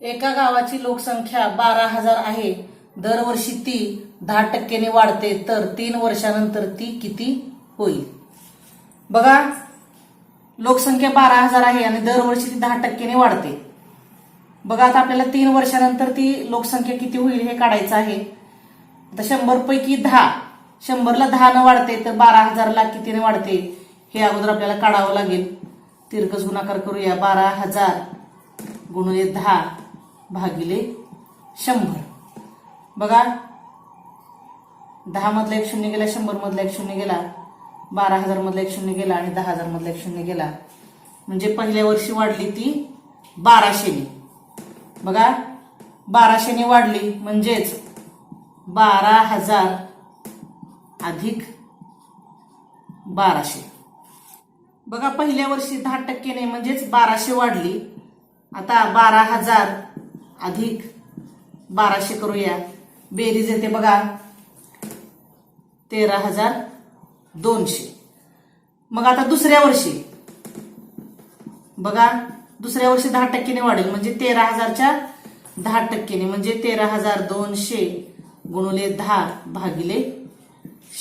एका गावाची लोकसंख्या बारा हजार आहे. दरवर्षी ती दहा टक्क्याने वाढते तर तीन वर्षानंतर ती किती होईल? बघा लोकसंख्या बारा हजार आहे आणि दरवर्षी ती दहा टक्क्याने वाढते. बघा आता आपल्याला तीन वर्षानंतर ती लोकसंख्या किती होईल हे काढायचं आहे. आता शंभर पैकी दहा शंभरला दहा न वाढते तर बारा हजारला कितीने वाढते? हे अगोदर आपल्याला काढावं लागेल. तिरकस गुणाकार करूया. बारा हजार गुणिले दहा. भागिले शंभर. बघा दहा मधला एक शून्य गेला शंभर मधला एक शून्य गेला बारा हजार मधला एक शून्य गेला आणि दहा हजार मधला एक शून्य गेला. म्हणजे पहिल्या वर्षी वाढली ती बाराशेने बघा बाराशेने वाढली म्हणजेच बारा हजार अधिक बाराशे. बघा पहिल्या वर्षी दहा टक्केने म्हणजेच बाराशे वाढली. आता बारा हजार अधिक बाराशे करूया. बेरीज येते बघा. तेरा हजार दोनशे. मग आता दुसऱ्या वर्षी. बघा दुसऱ्या वर्षी दहा टक्केने वाढेल. म्हणजे तेरा हजारच्या दहा टक्केने म्हणजे तेरा हजार दोनशे गुणुले दहा भागिले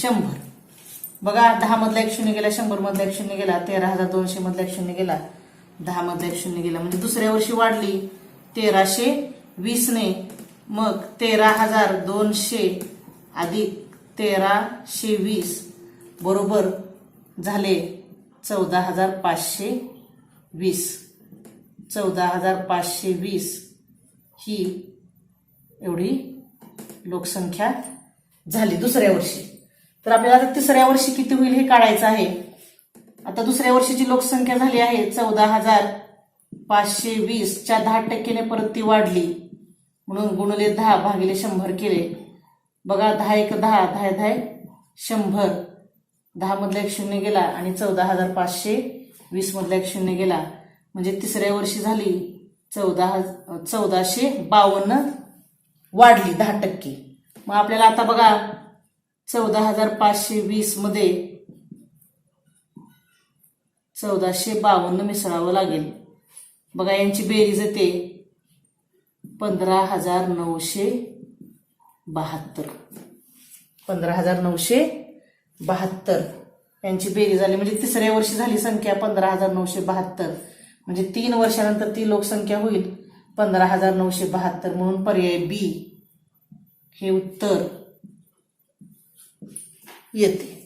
शंभर. बघा दहा मधला एक शून्य गेला शंभर मधला एक शून्य गेला तेरा हजार दोनशे मधला एक शून्य गेला दहा मधला एक शून्य गेला. म्हणजे दुसऱ्या वर्षी वाढली. तेराशे वीसने मग तेरा हजार दोनशे अधिक तेराशे वीस बरोबर झाले चौदा हजार पाचशे वीस. चौदा हजार पाचशे वीस ही एवढी लोकसंख्या झाली दुसऱ्या वर्षी. तर आपल्याला आता तिसऱ्या वर्षी किती होईल हे काढायचं आहे. आता दुसऱ्या वर्षीची लोकसंख्या झाली आहे चौदा हजार पाचशे वीसच्या दहा टक्केने परत ती वाढली. म्हणून गुणले दहा भागिले शंभर केले. बघा दहा एक दहा दहा दहा शंभर. दहा मधला एक शून्य गेला आणि चौदा हजार पाचशे वीस मधला एक शून्य गेला. म्हणजे तिसऱ्या वर्षी झाली. चौदा चौदाशे बावन्न वाढली दहा टक्के. मग आपल्याला आता बघा चौदा हजार पाचशे वीसमध्ये चौदाशे बावन्न मिसळावं लागेल. बघा यांची बेरीज येते पंधरा हजार नऊशे बहात्तर. पंधरा हजार नऊशे बहात्तर. यांची बेरीज झाली. म्हणजे तिसऱ्या वर्षी झाली संख्या पंधरा हजार नऊशे बहात्तर. म्हणजे तीन वर्षानंतर ती लोकसंख्या होईल पंधरा हजार नऊशे बहात्तर. म्हणून पर्याय बी हे उत्तर येते.